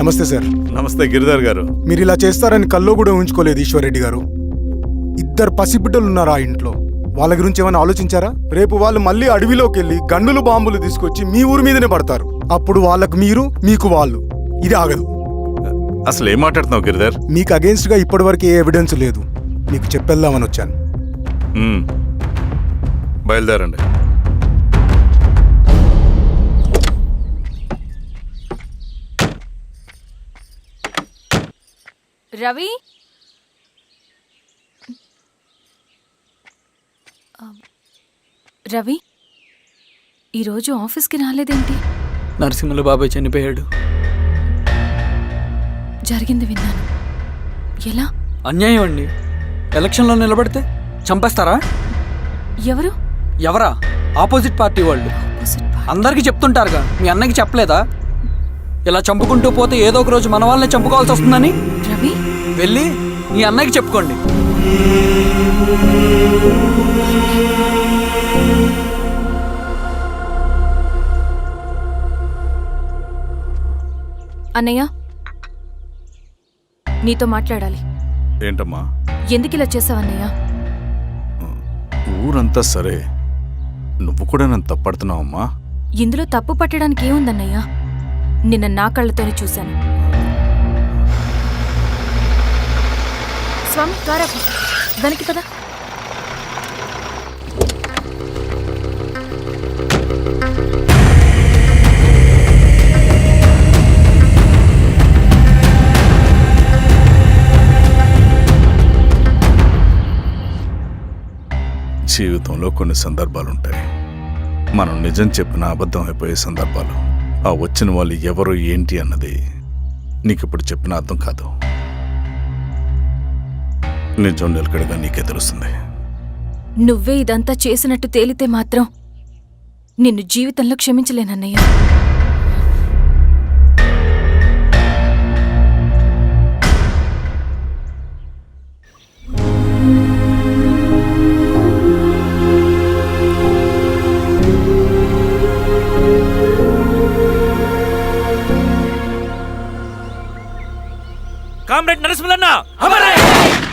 నమస్తే సార్. నమస్తే గిరిధర్ గారు. మీరు ఇలా చేస్తారని కల్లో కూడా ఊహించుకోలేదు ఈశ్వర్రెడ్డి గారు. ఇద్దరు పసిబిడ్డలు ఉన్నారు ఆ ఇంట్లో? వాళ్ళ గురించి ఏమైనా ఆలోచించారా? రేపు వాళ్ళు మళ్ళీ అడవిలోకి వెళ్ళి గన్నులు బాంబులు తీసుకొచ్చి మీ ఊరి మీదనే పడతారు. అప్పుడు వాళ్ళకు మీరు మీకు వాళ్ళు. ఇది ఆగదు. అసలు ఏం మాట్లాడుతున్నావు గిరిధర్? మీకు అగేన్స్ట్గా ఇప్పటివరకు ఏ ఎవిడెన్స్ లేదు. మీకు చెప్పేద్దామని వచ్చాను. బయలుదేరండి. రవి? రవి? ఈరోజు ఆఫీస్కి రాలేదేంటి? నరసింహుల బాబాయ్ చనిపోయాడు. జరిగింది విన్నాను. ఎలా? అన్యాయం అండి. ఎలక్షన్లో నిలబడితే చంపేస్తారా? ఎవరు? ఎవరా? ఆపోజిట్ పార్టీ వాళ్ళు. అందరికీ చెప్తుంటారుగా మీ అన్నకి చెప్పలేదా? ఇలా చంపుకుంటూ పోతే ఏదో ఒక రోజు మన వాళ్ళని చంపుకోవాల్సి వస్తుందని? వెళ్ళి మీ అన్నకి చెప్పుకోండి. అన్నయ్య నీతో మాట్లాడాలి. ఏంటమ్మా? ఎందుకు ఇలా చేసావన్నయ్య ఊరంతా సరే. నువ్వు కూడా నన్ను తప్పడుతున్నావమ్మా. ఇందులో తప్పు పట్టడానికి ఏముందన్నయ్య? నిన్న నా కళ్ళతోనే చూశాను. స్వామి కారాపు దానికి కదా. జీవితంలో కొన్ని సందర్భాలుంటాయి. మనం నిజం చెప్పిన అబద్ధం అయిపోయే సందర్భాలు. ఆ వచ్చిన వాళ్ళు ఎవరు ఏంటి అన్నది నీకు ఇప్పుడు చెప్పిన అర్థం కాదు. నిజం నిలకడగా నీకే తెలుస్తుంది. నువ్వే ఇదంతా చేసినట్టు తేలితే మాత్రం నిన్ను జీవితంలో క్షమించలేనన్నయ్య. Comrade Narasimhanna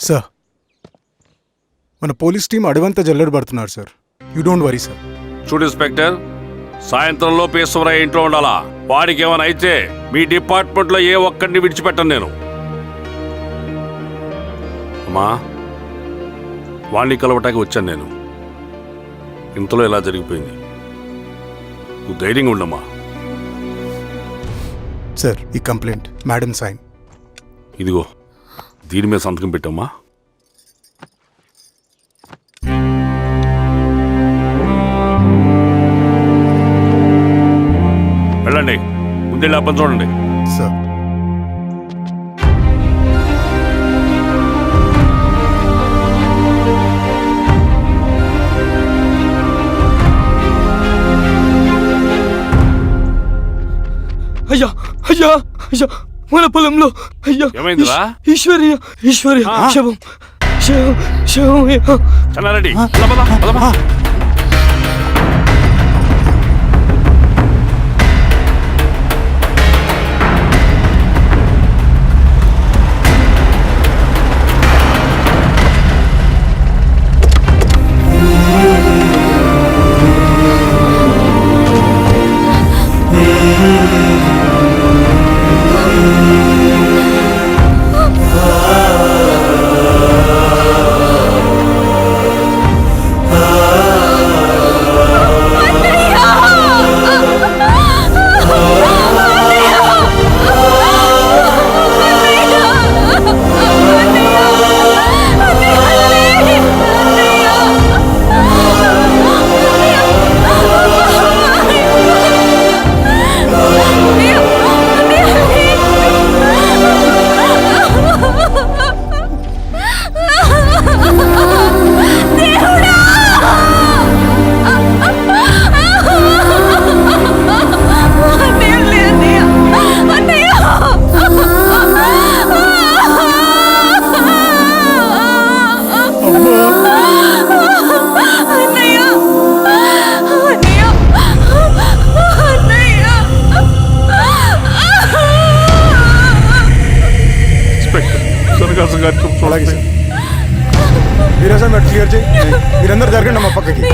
సార్ మన పోలీస్ టీం అడవంతా జల్లెడ పడుతున్నారు sir you don't worry sir చూడు ఇన్స్పెక్టర్ సాయంత్రంలో ఈశ్వరయ్య ఇంట్లో ఉండాలా? వాడికి ఏమైనా అయితే మీ డిపార్ట్మెంట్లో ఏ ఒక్కడిని విడిచిపెట్టను నేను. అమ్మా వాణ్ణి కలవటానికి వచ్చాను నేను. ఇంతలో ఇలా జరిగిపోయింది? నువ్వు ధైర్యంగా ఉండమ్మా. సార్ ఈ కంప్లైంట్ మేడం సైన్. ఇదిగో దీని మీద సంతకం పెట్టమ్మా. వెళ్ళండి. ముందెళ్ళి అబ్బని చూడండి. అయ్యా అయ్యా అయ్యా మన పొలంలో అయ్యా ఏమైందిరా? ఈశ్- ఈశ్వర్య ఈశ్వర్య. శవం శవం శవం అయ్యా. ಬೀದರ್ಗೆ ನಮ್ಮ ಪಕ್ಕಕ್ಕೆ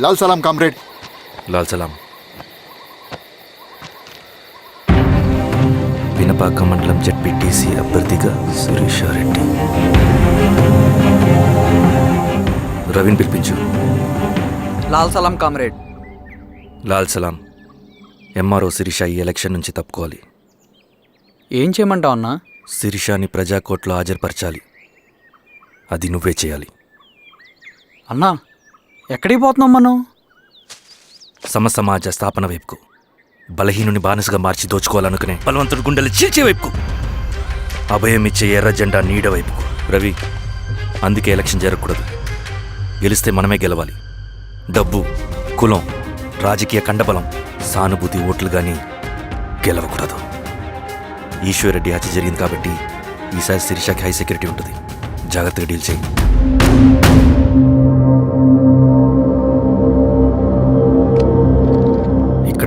లాల్ సలాం కామ్రేడ్. లాల్ సలాం. పినపాక మండలం జడ్పీటీసీ అభ్యర్థిగా సురేషారెడ్డి రవిని పిలిపించు. లాల్ సలాం కామ్రేడ్. లాల్ సలాం ఎంఆర్ఓ శిరీష ఈ ఎలక్షన్ నుంచి తప్పుకోవాలి. ఏం చేయమంటావు అన్నా? శిరీషాని ప్రజాకోర్టులో హాజరుపరచాలి. అది నువ్వే చేయాలి. అన్నా ఎక్కడికి పోతున్నాం మనం? సమసమాజ స్థాపన వైపుకు బలహీనుని బానిసగా మార్చి దోచుకోవాలనుకునే బలవంతుడి గుండెలు చీల్చే వైపుకు అభయం ఇచ్చే ఎర్ర జెండా నీడ వైపుకు. రవి అందుకే ఎలక్షన్ జరగకూడదు. గెలిస్తే మనమే గెలవాలి. డబ్బు కులం రాజకీయ కండబలం సానుభూతి ఓట్లు కానీ గెలవకూడదు. ఈశ్వరెడ్డి హత్య జరిగింది కాబట్టి ఈసారి శిరీషాకి హై సెక్యూరిటీ ఉంటుంది. జాగ్రత్తగా డీల్ చేయి.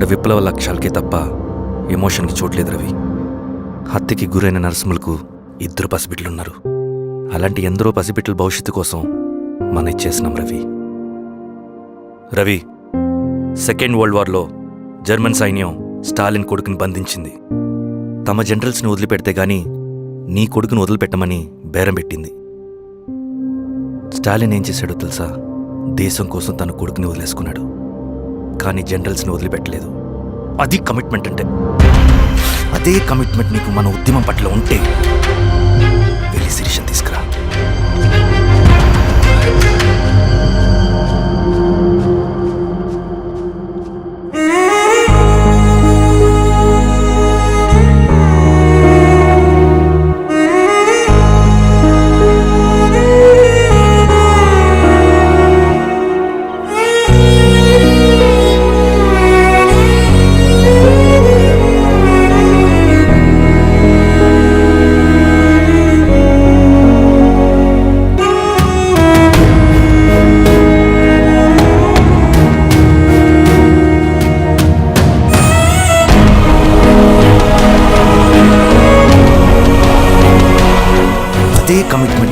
ఇక్కడ విప్లవ లక్ష్యాలకే తప్ప ఎమోషన్కి చోట్లేదు రవి. హత్యకి గురైన నరసింహులకు ఇద్దరు పసిబిడ్లున్నారు అలాంటి ఎందరో పసిబిడ్ల భవిష్యత్తు కోసం మనం ఇచ్చేసినాం రవి. రవి సెకండ్ వరల్డ్ వార్లో జర్మన్ సైన్యం స్టాలిన్ కొడుకుని బంధించింది. తమ జనరల్స్ని వదిలిపెడితే గాని నీ కొడుకును వదిలిపెట్టమని బేరం పెట్టింది. స్టాలిన్ ఏం చేశాడో తెలుసా? దేశం కోసం తన కొడుకుని వదిలేసుకున్నాడు. కానీ జనరల్స్ని వదిలిపెట్టలేదు. అది కమిట్మెంట్ అంటే. అదే కమిట్మెంట్ నీకు మన ఉద్యమం పట్ల ఉంటే వెళ్ళి శిరీషం తీసుకురా.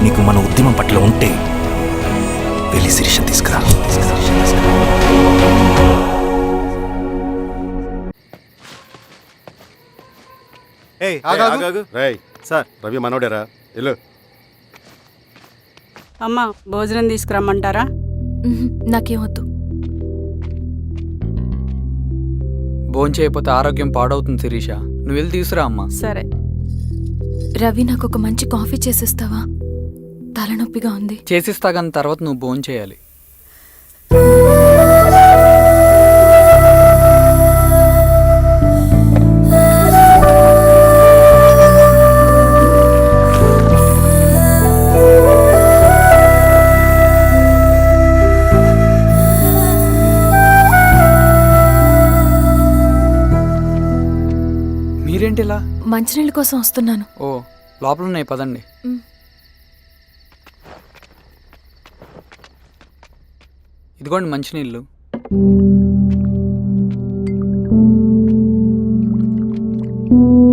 నీకు మన ఉద్యమం పట్ల ఉంటే వెళ్ళి శిరీషం తీసుకురా. సార్. రవి మనోడేరా? వెళ్ళు. అమ్మ భోజనం తీసుకురమ్మంటారా? ఉహుం, నాకేం వద్దు. భోజనం చేయకపోతే ఆరోగ్యం పాడవుతుంది శిరీష. నువ్వు వెళ్ళి తీసురా అమ్మా. సరే. రవి నాకు ఒక మంచి కాఫీ చేసిస్తావా? తలనొప్పిగా ఉంది. చేసిస్తా కానీ తర్వాత నువ్వు భోజనం చేయాలి. మీరేంటి ఇలా మంచినీళ్ళ కోసం వస్తున్నాను. ఓ లోపల ఉన్నాయి పదండి ఇదిగోండి మంచినీళ్ళు. అరే